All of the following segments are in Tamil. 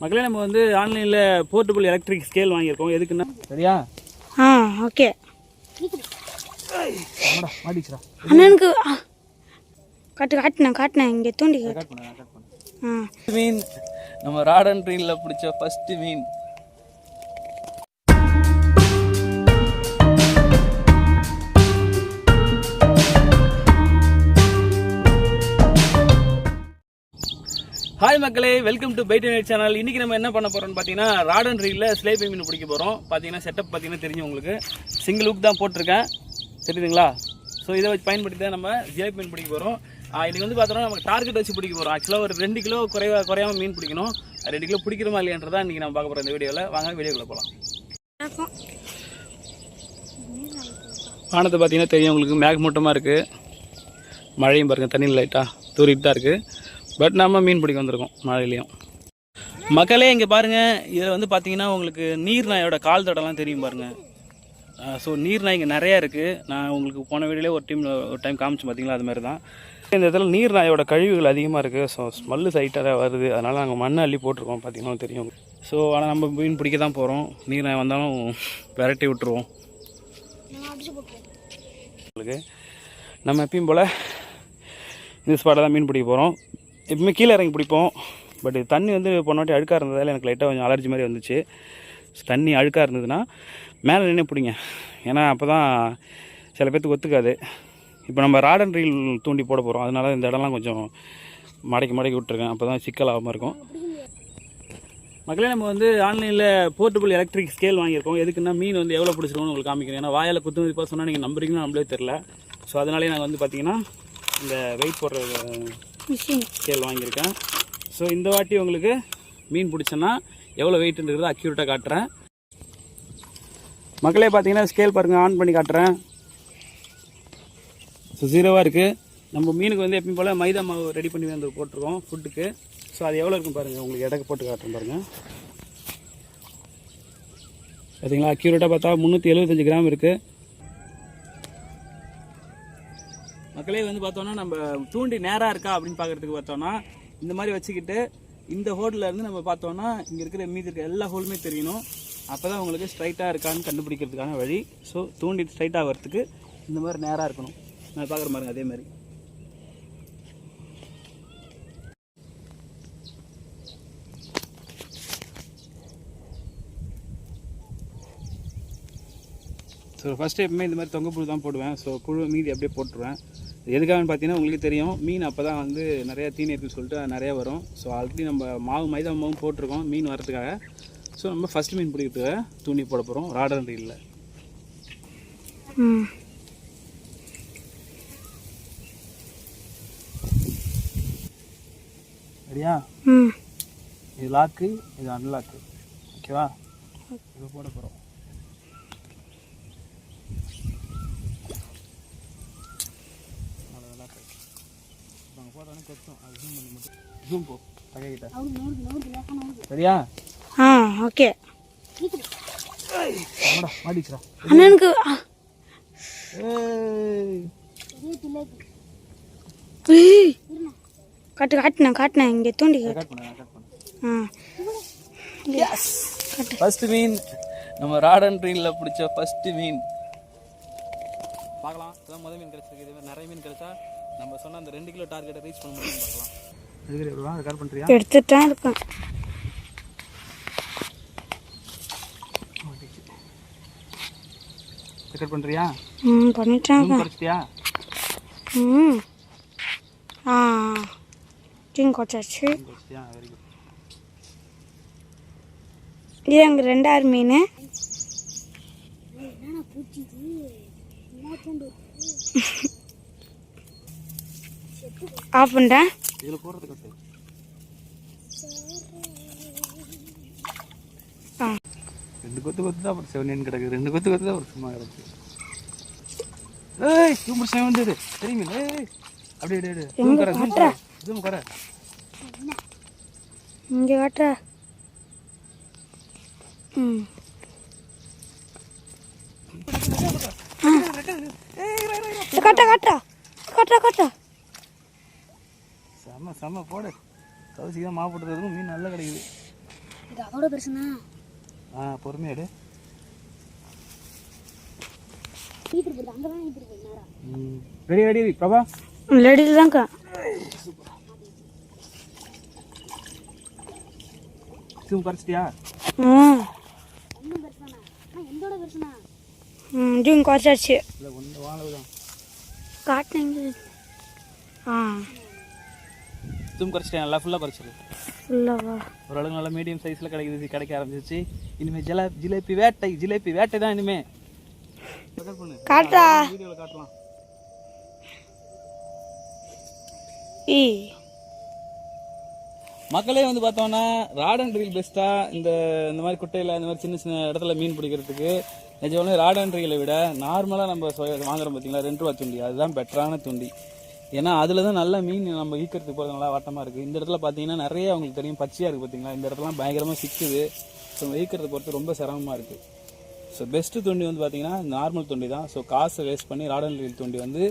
மக்களே நம்ம வந்து ஆன்லைனில் போர்ட்டபிள் எலக்ட்ரிக் ஸ்கேல் வாங்கியிருக்கோம். எதுக்குன்னா? சரியா? ஆ ஓகே. அண்ணனுக்கு. காட்டு காட்டினேன் காட்டினேன் இங்கே தூண்டி மீன். நம்ம ராடன் ட்ரெயினில் பிடிச்ச ஃபர்ஸ்ட் மீன். ஹாய் மக்களே welcome to bite night channel இன்னைக்கு நம்ம என்ன பண்ண போறோம்னு பார்த்தீங்கன்னா ராடன் ரீலில் ஸ்லேபி மீன் பிடிக்க போகிறோம் பார்த்தீங்கன்னா செட்டப் பார்த்தீங்கன்னா தெரியும் உங்களுக்கு. சிங்கிள் ஹுக் தான் போட்டிருக்கேன். தெரியுதுங்களா? ஸோ இதை வச்சு பயன்படுத்தி தான் நம்ம ஜிலேபி மீன் பிடிக்க போகிறோம் இன்னைக்கு வந்து பார்த்தோம்னா நம்ம டார்கெட் வச்சு பிடிக்க போகிறோம் ஆக்சுவலாக ஒரு ரெண்டு கிலோ குறைவா குறையாம மீன் பிடிக்கணும். ரெண்டு கிலோ பிடிக்கிறோமா இல்லையன்றதான் இன்னைக்கு நம்ம பார்க்க போகிறோம் இந்த வீடியோவில் வாங்க வீடியோக்குள்ள போகலாம் வானத்தை பார்த்தீங்கன்னா தெரியும் உங்களுக்கு. மேகமூட்டமாக இருக்குது மழையும் பாருங்கள் தண்ணியில் லைட்டாக தூரிட்டு தான் இருக்குது பட் நம்ம மீன் பிடிக்க வந்திருக்கோம் மழையிலையும். மக்களே இங்கே பாருங்கள் இதில் வந்து பார்த்தீங்கன்னா உங்களுக்கு நீர் நாயோட கால் தடம்லாம் தெரியும் பாருங்கள் ஸோ நீர் நாய் இங்கே நிறையா இருக்குது நான் உங்களுக்கு போன வீடியோலே ஒரு டீம் ஒரு டைம் காமிச்சு பார்த்தீங்களா அது மாதிரி தான் இந்த இடத்துல நீர் நாயோட கழிவுகள் அதிகமாக இருக்குது ஸோ ஸ்மெல்லு சைட்டாக வருது. அதனால் நாங்கள் மண்ணை அள்ளி போட்டிருக்கோம் பார்த்தீங்கன்னா தெரியும். ஸோ ஆனால் நம்ம மீன் பிடிக்க தான் போகிறோம் நீர் நாய் வந்தாலும் விரட்டி விட்டுருவோம். உங்களுக்கு. நம்ம எப்பயும் போல் இந்த ஸ்பாட்டில் தான் மீன் பிடிக்க போகிறோம் எப்பவுமே கீழே இறங்கி பிடிப்போம். பட் தண்ணி வந்து போன வாட்டி அழுக்காக இருந்ததால் எனக்கு லைட்டாக கொஞ்சம் அலர்ஜி மாதிரி வந்துச்சு. தண்ணி அழுக்காக இருந்ததுன்னா மேலே நின்று பிடிங்க. ஏன்னா அப்போ தான் சில பேர்த்துக்கு ஒத்துக்காது. இப்போ நம்ம ராடன் ரீல் தூண்டி போட போகிறோம் அதனால இந்த இடம்லாம் கொஞ்சம் மடக்கி மடக்கி விட்ருக்கேன் அப்போ தான் சிக்கலாகாமல் இருக்கும். மக்களே நம்ம வந்து ஆன்லைனில் போர்ட்டபிள் எலக்ட்ரிக் ஸ்கேல் வாங்கியிருக்கோம். எதுக்குன்னா மீன் வந்து எவ்வளோ பிடிச்சிருக்கோம்னு உங்களுக்கு காமிக்கிறேன். ஏன்னா வாயில் குத்து மதிப்பாக சொன்னால் நீங்கள் நம்புறீங்கன்னு நம்மளே தெரில ஸோ அதனாலே நாங்கள் வந்து பார்த்தீங்கன்னா இந்த வெயிட் போடுற ஸ்கேல் வாங்கியிருக்கேன். ஸோ இந்த வாட்டி உங்களுக்கு மீன் பிடிச்சேன்னா எவ்வளோ வெயிட்ன்றது அக்யூரேட்டாக காட்டுறேன். மக்களே பார்த்தீங்கன்னா ஸ்கேல் பாருங்கள் ஆன் பண்ணி காட்டுறேன். ஸோ ஜீரோவாக இருக்குது நம்ம மீனுக்கு வந்து எப்பயும் போல் மைதா மாவு ரெடி பண்ணி வந்து போட்டிருக்கோம் ஃபுட்டுக்கு ஸோ அது எவ்வளோ இருக்கும் பாருங்கள் உங்களுக்கு இடக்கு போட்டு காட்டுறேன் பாருங்கள் பார்த்தீங்களா அக்யூரேட்டாக பார்த்தா முந்நூற்றி எழுபத்தஞ்சு கிராம் இருக்குது மக்களே வந்து பார்த்தோன்னா நம்ம தூண்டி நேராக இருக்கா அப்படின்னு பார்க்கறதுக்கு பார்த்தோன்னா இந்த மாதிரி வச்சுக்கிட்டு இந்த ஹோட்டலில் இருந்து நம்ம பார்த்தோன்னா இங்கே இருக்கிற மீதி இருக்கிற எல்லா ஹோலுமே தெரியணும். அப்போ தான் உங்களுக்கு ஸ்ட்ரைட்டாக இருக்கான்னு கண்டுபிடிக்கிறதுக்கான வழி. ஸோ தூண்டி ஸ்ட்ரைட்டாக வரத்துக்கு இந்த மாதிரி நேராக இருக்கணும். நான் பார்க்குற மாதிரி அதே மாதிரி. ஸோ ஃபஸ்ட்டு எப்பவுமே இந்த மாதிரி தொங்க புழு தான் போடுவேன். ஸோ புழு மீதி அப்படியே போட்டுருவேன். எதுக்காகன்னு பார்த்தீங்கன்னா உங்களுக்கு தெரியும். மீன் அப்போ தான் வந்து நிறையா தீனி இருக்குன்னு சொல்லிட்டு நிறையா வரும். ஸோ ஆல்ரெடி நம்ம மாவு மைதா மாவும் போட்டிருக்கோம் மீன் வரதுக்காக ஸோ நம்ம ஃபஸ்ட் மீன் பிடிக்கிறதுக்காக தூணி போட போகிறோம் ராடர் ரீலில் சரியா இது லாக்கு இது அன்லாக்கு ஓகேவா இது போட போகிறோம் போட்டோன்னே கொத்தும் அது ஜூம் பண்ணி மட்டும் ஜூம் போ தகைக்கிட்ட சரியா ஆ ஓகே ஆமாடா மாட்டிச்சுடா அண்ணனுக்கு. காட்டு காட்டினேன் காட்டினேன் இங்கே தூண்டி ஆ ஃபர்ஸ்ட் மீன். நம்ம ராடன் ட்ரீனில் பிடிச்ச ஃபர்ஸ்ட் மீன். பார்க்கலாம். இதான் முதல் மீன் கிடைச்சிருக்கு. இதே மாதிரி நிறைய மீன் கிடைச்சா நம்ம சொன்ன அந்த ரெண்டு கிலோ டார்கெட்டை ரீச் பண்ண முடியும்னு பார்க்கலாம். எடுக்கிறேன் ரெக்கார்ட் பண்ணுறியா எடுத்துட்டேன் இருக்கேன். ரெக்கார்ட் பண்ணுறியா ம் பண்ணிட்டேன் குறைச்சிட்டியா? ம். ஆ டீம் குட் இது அங்கே ரெண்டாயிரம் மீன். ஆஃப் கட்டு ஆ. ரெண்டு கொத்து கொத்து தான் அப்புறம் செவன் கிடக்கு ரெண்டு கொத்து கொத்து தான் ஒரு சும்மா கிடக்கு. ஏய் சூப்பர் செவன் இது? தெரியுமில்ல ஏய் அப்படியே அப்படியே ஜூம் கர ஜூம் கர ஜூம் கர இங்கே காட்டுற? ம். காட்டா காட்டா காட்டா காட்டா செம்ம செம்ம போடு. கவுசிக்கு தான் மாவு போட்டுறதுக்கும் மீன் நல்லா கிடைக்குது. இது அதோட பெருசுண்ணா? ஆ போகுது நேரம் ரெடி ரெடி பிரபா. லேடிஸ் தான்க்கா. சிம் குறைச்சிட்டியா ம். ம் இதுவும் குறைச்சாச்சு. இல்லை ஒன்று வாழவு தான் காட்டினீங்க. ஆ. சிம் குறைச்சிட்டேன் நல்லா ஃபுல்லாக குறைச்சிரு. ஃபுல்லாவா ஓரளவுக்கு நல்லா மீடியம் சைஸில் கிடைக்குது கிடைக்க ஆரம்பிச்சிச்சு இனிமேல் ஜிலா ஜிலேபி வேட்டை ஜிலேபி வேட்டை தான் இனிமே. காட்டா. வீடியோவில் காட்டலாம். ஈ மக்களே வந்து பார்த்தோம்னா ராட் அண்ட் ரீல் பெஸ்ட்டாக இந்த இந்த மாதிரி குட்டையில் இந்த மாதிரி சின்ன சின்ன இடத்துல மீன் பிடிக்கிறதுக்கு நிஜமான ராட் அண்ட் ரீலை விட நார்மலாக நம்ம வாங்குறோம் பார்த்தீங்களா ரெண்டு ரூபா துண்டி. அதுதான் பெட்டரான துண்டி. ஏன்னா அதில் தான் நல்ல மீன் நம்ம ஈக்கிறதுக்கு போகிறது நல்லா வட்டமாக இருக்குது இந்த இடத்துல பார்த்தீங்கன்னா நிறைய உங்களுக்கு தெரியும். பச்சையாக இருக்குது பார்த்தீங்களா இந்த இடத்துலாம் பயங்கரமாக சிக்குது. ஸோ ஈக்கிறத பொறுத்து ரொம்ப சிரமமாக இருக்குது ஸோ பெஸ்ட்டு துண்டி வந்து பார்த்தீங்கன்னா நார்மல் துண்டி தான். ஸோ காசை வேஸ்ட் பண்ணி ராட் அண்ட் ரீல் துண்டி வந்து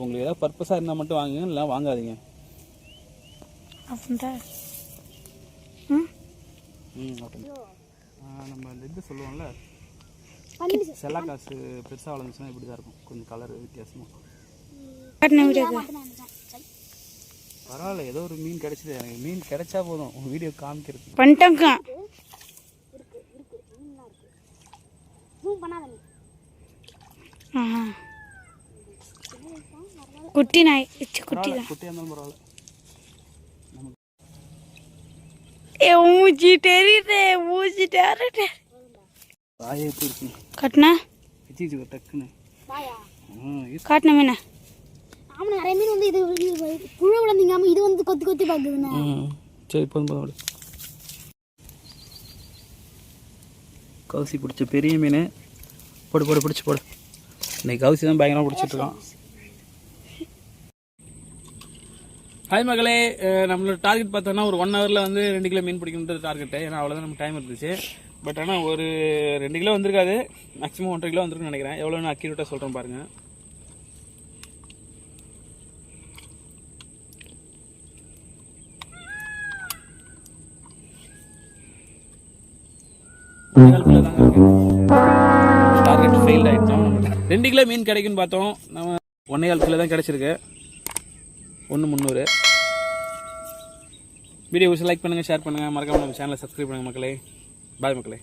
உங்களுக்கு ஏதாவது பர்பஸாக இருந்தால் மட்டும் வாங்குங்க இல்லை வாங்காதீங்க. நம்ம அந்த இது சொல்லுவோம்ல. செல்லா காசு பெருசாக வளர்ந்துச்சுன்னா இப்படி தான் இருக்கும். கொஞ்சம் கலர் வித்தியாசமாக வீடியோக்கு பரவாயில்ல ஏதோ ஒரு மீன் கிடைச்சிது. எனக்கு மீன் கிடைச்சா போதும். உங்கள் வீடியோ காமிக்கிறது பண்ணிட்டேங்க்கா ஆ குட்டி நாய். குட்டி குட்டியாக இருந்தாலும் பரவாயில்ல. ஏ மூச்சி தெரியுது மூச்சி தெரியுது வாயை காட்டினா? டக்குன்னு. காட்டின மீனா ஆமாம் நிறைய மீன் வந்து இது புழு விழுந்தீங்காம இது வந்து கொத்தி கொத்தி பார்க்குதுண்ணா. சரி போதும் போதும் கவுசி பிடிச்ச பெரிய மீன். போடு போடு பிடிச்சி போடு. இன்னைக்கு கவுசி தான் பயங்கரமாக பிடிச்சிட்ருக்கான் ஹாய் மகளே. நம்மளோட டார்கெட் பார்த்தோன்னா ஒரு ஒன் ஹவரில் வந்து ரெண்டு கிலோ மீன் பிடிக்கணுன்றது டார்கெட்டு ஏன்னா அவ்வளோதான் நமக்கு டைம் இருந்துச்சு. பட் ஆனால் ஒரு ரெண்டு கிலோ வந்திருக்காது. மேக்ஸிமம் ஒன்றரை கிலோ வந்திருக்குன்னு நினைக்கிறேன். எவ்வளோன்னு அக்யூரேட்டாக சொல்கிறேன் பாருங்கள் டார்கெட் ஃபெயில் ஆகிட்டோம் ரெண்டு கிலோ மீன் கிடைக்குன்னு பார்த்தோம். நம்ம ஒன்னே கால் கிலோ தான் கிடைச்சிருக்கு. ஒன்று முந்நூறு. வீடியோ லைக் பண்ணுங்கள் ஷேர் பண்ணுங்கள் மறக்காம நம்ம சேனலை சப்ஸ்கிரைப் பண்ணுங்கள் மக்களே. பாய் மக்களே.